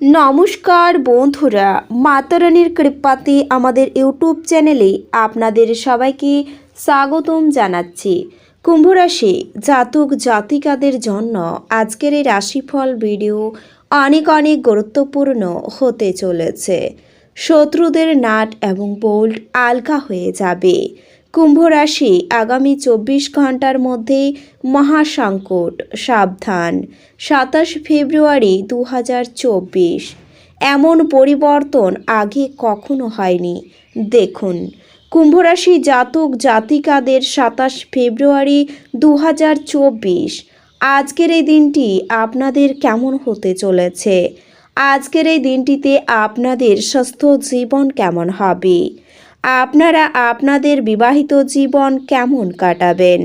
নমস্কার বন্ধুরা মাতারানির কৃপাতে আমাদের ইউটিউব চ্যানেলে আপনাদের সবাইকে স্বাগতম জানাচ্ছি। কুম্ভরাশি জাতক জাতিকাদের জন্য আজকের এই রাশিফল ভিডিও অনেক অনেক গুরুত্বপূর্ণ হতে চলেছে। শত্রুদের নাট এবং বোল্ট আলগা হয়ে যাবে। কুম্ভ রাশি আগামী চব্বিশ ঘণ্টার মধ্যে মহাসংকট, সাবধান। সাতাশ ফেব্রুয়ারি দু হাজার চব্বিশ। এমন পরিবর্তন আগে কখনো হয়নি। দেখুন, কুম্ভরাশি জাতক জাতিকাদের সাতাশ ফেব্রুয়ারি দু হাজার চব্বিশ। আজকের এই দিনটি আপনাদের কেমন হতে চলেছে? আজকের এই দিনটিতে আপনাদের স্বাস্থ্য জীবন কেমন হবে? আপনারা আপনাদের বিবাহিত জীবন কেমন কাটাবেন?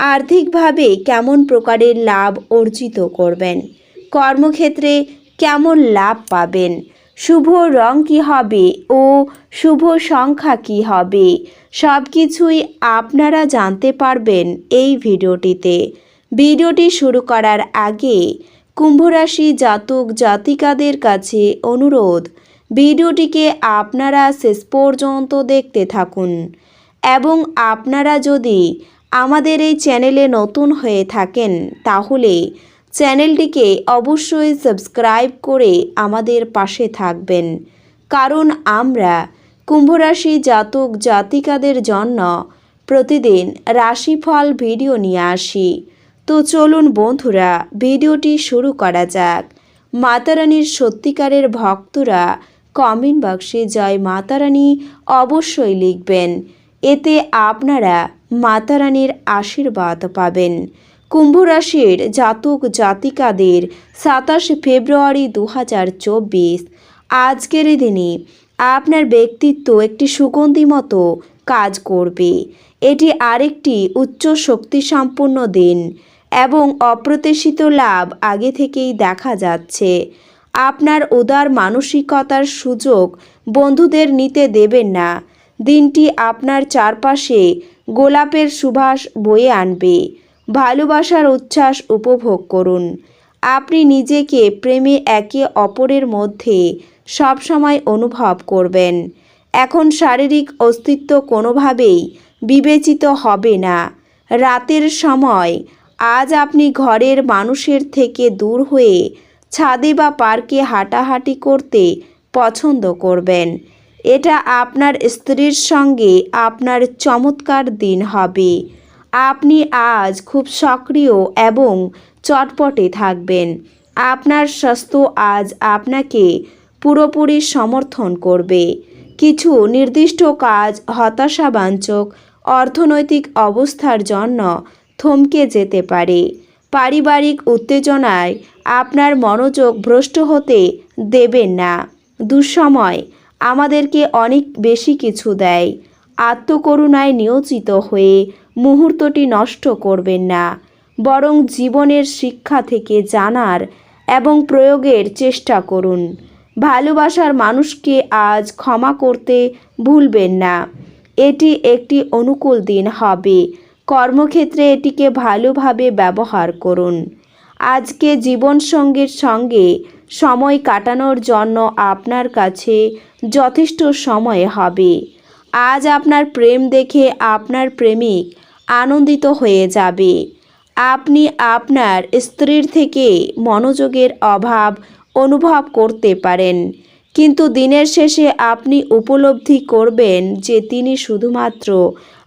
আর্থিকভাবে কেমন প্রকারের লাভ অর্জিত করবেন? কর্মক্ষেত্রে কেমন লাভ পাবেন? শুভ রং কী হবে ও শুভ সংখ্যা কী হবে? সব কিছুই আপনারা জানতে পারবেন এই ভিডিওটিতে। ভিডিওটি শুরু করার আগে কুম্ভরাশি জাতক জাতিকাদের কাছে অনুরোধ ভিডিওটিকে আপনারা শেষ পর্যন্ত দেখতে থাকুন। এবং আপনারা যদি আমাদের এই চ্যানেলে নতুন হয়ে থাকেন, তাহলে চ্যানেলটিকে অবশ্যই সাবস্ক্রাইব করে আমাদের পাশে থাকবেন। কারণ আমরা কুম্ভরাশি জাতক জাতিকাদের জন্য প্রতিদিন রাশিফল ভিডিও নিয়ে আসি। তো চলুন বন্ধুরা, ভিডিওটি শুরু করা যাক। মাতারানীর সত্যিকারের ভক্তরা কমেন্ট বক্সে জয় মাতারানী অবশ্যই লিখবেন। এতে আপনারা মাতারানীর আশীর্বাদ পাবেন। কুম্ভ রাশির জাতক জাতিকাদের সাতাশ ফেব্রুয়ারি দু হাজার চব্বিশ, আজকের দিনে আপনার ব্যক্তিত্ব একটি সুগন্ধি মতো কাজ করবে। এটি আরেকটি উচ্চ শক্তিসম্পন্ন দিন এবং অপ্রত্যাশিত লাভ আগে থেকেই দেখা যাচ্ছে। আপনার উদার মানসিকতার সুযোগ বন্ধুদের নিতে দেবেন না। দিনটি আপনার চারপাশে গোলাপের সুবাস বয়ে আনবে। ভালোবাসার উচ্ছ্বাস উপভোগ করুন। আপনি নিজেকে প্রেমে একে অপরের মধ্যে সবসময় অনুভব করবেন। এখন শারীরিক অস্তিত্ব কোনোভাবেই বিবেচিত হবে না। রাতের সময় আজ আপনি ঘরের মানুষের থেকে দূর হয়ে ছাদে বা পার্কে হাঁটাহাঁটি করতে পছন্দ করবেন। এটা আপনার স্ত্রীর সঙ্গে আপনার চমৎকার দিন হবে। আপনি আজ খুব সক্রিয় এবং চটপটে থাকবেন। আপনার স্বাস্থ্য আজ আপনাকে পুরোপুরি সমর্থন করবে। কিছু নির্দিষ্ট কাজ হতাশাবাঞ্চক অর্থনৈতিক অবস্থার জন্য থমকে যেতে পারে। পারিবারিক উত্তেজনায় আপনার মনোযোগ ভ্রষ্ট হতে দেবেন না। দুঃসময় আমাদেরকে অনেক বেশি কিছু দেয়। আত্মকরুণায় নিয়োজিত হয়ে মুহূর্তটি নষ্ট করবেন না। বরং জীবনের শিক্ষা থেকে জানার এবং প্রয়োগের চেষ্টা করুন। ভালোবাসার মানুষকে আজ ক্ষমা করতে ভুলবেন না। এটি একটি অনুকূল দিন হবে। কর্মক্ষেত্রে এটিকে ভালোভাবে ব্যবহার করুন। আজকে জীবনসঙ্গীর সঙ্গে সময় কাটানোর জন্য আপনার কাছে যথেষ্ট সময় হবে। আজ আপনার প্রেম দেখে আপনার প্রেমিক আনন্দিত হয়ে যাবে। আপনি আপনার স্ত্রীর থেকে মনোযোগের অভাব অনুভব করতে পারেন, কিন্তু দিনের শেষে আপনি উপলব্ধি করবেন যে তিনি শুধুমাত্র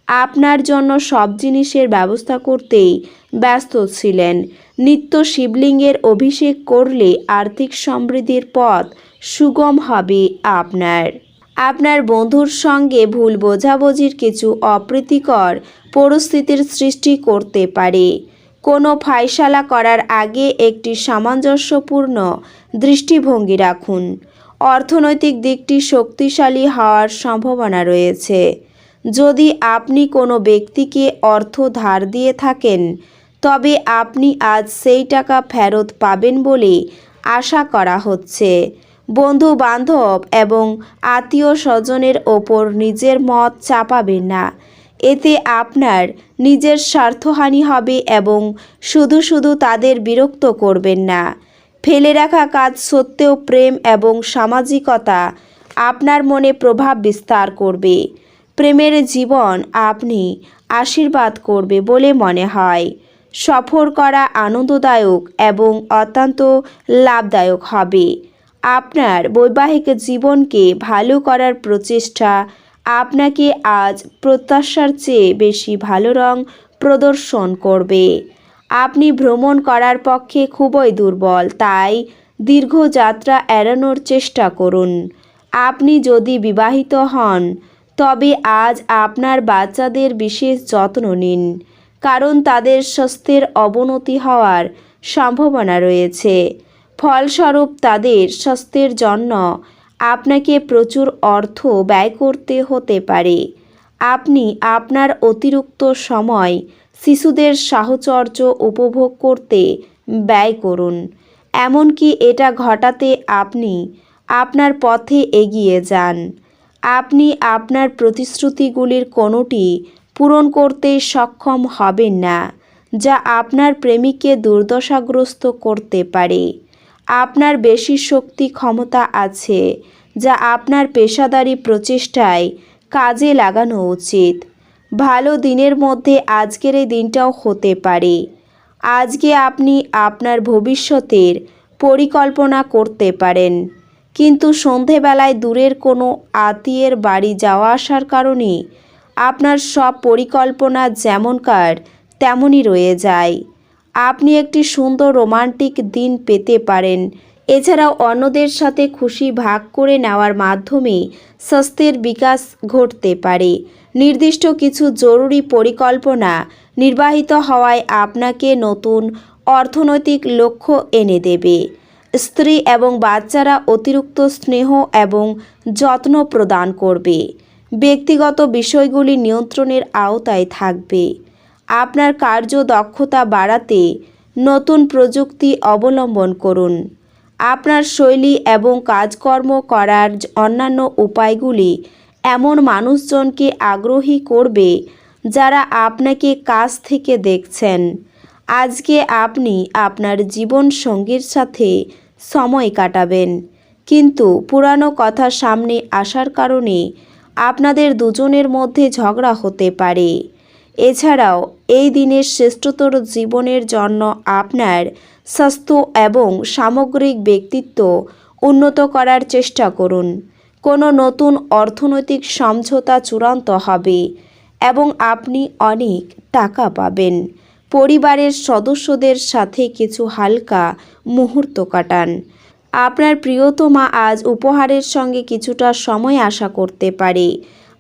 আপনার জন্য সব জিনিসের ব্যবস্থা করতেই ব্যস্ত ছিলেন। নিত্য শিবলিঙ্গের অভিষেক করলে আর্থিক সমৃদ্ধির পথ সুগম হবে আপনার। আপনার বন্ধুর সঙ্গে ভুল বোঝাবুঝির কিছু অপ্রীতিকর পরিস্থিতির সৃষ্টি করতে পারে। কোনো ফায়সালা করার আগে একটি সামঞ্জস্যপূর্ণ দৃষ্টিভঙ্গি রাখুন। অর্থনৈতিক দিকটি শক্তিশালী হওয়ার সম্ভাবনা রয়েছে। যদি আপনি কোনো ব্যক্তিকে অর্থ ধার দিয়ে থাকেন, তবে আপনি আজ সেই টাকা ফেরত পাবেন বলে আশা করা হচ্ছে। বন্ধু বান্ধব এবং আত্মীয় স্বজনের ওপর নিজের মত চাপাবেন না। এতে আপনার নিজের স্বার্থহানি হবে এবং শুধু শুধু তাদের বিরক্ত করবেন না। ফেলে রাখা কাজ সত্ত্বেও প্রেম এবং সামাজিকতা আপনার মনে প্রভাব বিস্তার করবে। প্রেমের জীবন আপনি আশীর্বাদ করবে বলে মনে হয়। সফর করা আনন্দদায়ক এবং অত্যন্ত লাভদায়ক হবে। আপনার বৈবাহিক জীবনকে ভালো করার প্রচেষ্টা আপনাকে আজ প্রত্যাশার চেয়ে বেশি ভালো রং প্রদর্শন করবে। আপনি ভ্রমণ করার পক্ষে খুবই দুর্বল, তাই দীর্ঘ যাত্রা এড়ানোর চেষ্টা করুন। আপনি যদি বিবাহিত হন তবে আজ আপনার বাচ্চাদের বিশেষ যত্ন নিন, কারণ তাদের স্বাস্থ্যের অবনতি হওয়ার সম্ভাবনা রয়েছে। ফলস্বরূপ তাদের স্বাস্থ্যের জন্য আপনাকে প্রচুর অর্থ ব্যয় করতে হতে পারে। আপনি আপনার অতিরিক্ত সময় শিশুদের সাহচর্য উপভোগ করতে ব্যয় করুন। এমনকি এটা ঘটাতে আপনি আপনার পথে এগিয়ে যান। আপনি আপনার প্রতিশ্রুতিগুলির কোনোটি পূরণ করতে সক্ষম হবেন না, যা আপনার প্রেমিককে দুর্দশাগ্রস্ত করতে পারে। আপনার বেশি শক্তি ক্ষমতা আছে, যা আপনার পেশাদারি প্রচেষ্টায় কাজে লাগানো উচিত। ভালো দিনের মধ্যে আজকের এই দিনটাও হতে পারে। আজকে আপনি আপনার ভবিষ্যতের পরিকল্পনা করতে পারেন। কিন্তু সন্ধেবেলায় দূরের কোনো আত্মীয়ের বাড়ি যাওয়া আসার কারণে আপনার সব পরিকল্পনা যেমনকার তেমনই রয়ে যায়। আপনি একটি সুন্দর রোমান্টিক দিন পেতে পারেন। এছাড়াও অন্যদের সাথে খুশি ভাগ করে নেওয়ার মাধ্যমে স্বাস্থ্যের বিকাশ ঘটতে পারে। নির্দিষ্ট কিছু জরুরি পরিকল্পনা নির্বাহিত হওয়ায় আপনাকে নতুন অর্থনৈতিক লক্ষ্য এনে দেবে। স্ত্রী এবং বাচ্চারা অতিরিক্ত স্নেহ এবং যত্ন প্রদান করবে। ব্যক্তিগত বিষয়গুলি নিয়ন্ত্রণের আওতায় থাকবে। আপনার কার্যদক্ষতা বাড়াতে নতুন প্রযুক্তি অবলম্বন করুন। আপনার শৈলী এবং কাজকর্ম করার অন্যান্য উপায়গুলি এমন মানুষজনকে আগ্রহী করবে যারা আপনাকে কাছ থেকে দেখছেন। আজকে আপনি আপনার জীবন সঙ্গীর সাথে সময় কাটাবেন। কিন্তু পুরানো কথা সামনে আসার কারণে আপনাদের দুজনের মধ্যে ঝগড়া হতে পারে। এছাড়াও এই দিনের শ্রেষ্ঠতর জীবনের জন্য আপনার স্বাস্থ্য এবং সামগ্রিক ব্যক্তিত্ব উন্নত করার চেষ্টা করুন। কোনো নতুন অর্থনৈতিক সমঝোতা চূড়ান্ত হবে এবং আপনি অনেক টাকা পাবেন। পরিবারের সদস্যদের সাথে কিছু হালকা মুহূর্ত কাটান। আপনার প্রিয়তমা আজ উপহারের সঙ্গে কিছুটা সময় আশা করতে পারে।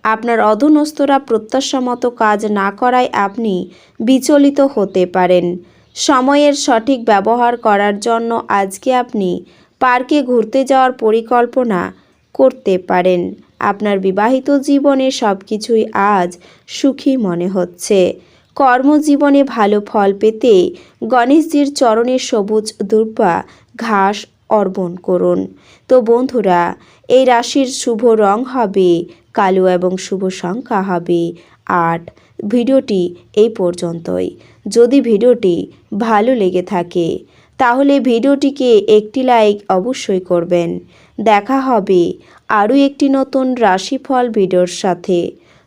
আপনার অধনস্থরা প্রত্যাশা মতো কাজ না করায় আপনি বিচলিত হতে পারেন। সময়ের সঠিক ব্যবহার করার জন্য আজকে আপনি পার্কে ঘুরতে যাওয়ার পরিকল্পনা করতে পারেন। আপনার বিবাহিত জীবনে সব কিছুই আজ সুখী মনে হচ্ছে। কর্মজীবনে ভালো ফল পেতে গণেশজির চরণে সবুজ দুর্বা, ঘাস অর্পণ করুন। তো বন্ধুরা, এই রাশির শুভ রং হবে কালো এবং শুভ সংখ্যা হবে আট। ভিডিওটি এই পর্যন্তই। যদি ভিডিওটি ভালো লেগে থাকে, তাহলে ভিডিওটিকে একটি লাইক অবশ্যই করবেন। দেখা হবে আরও একটি নতুন রাশিফল ভিডিওর সাথে।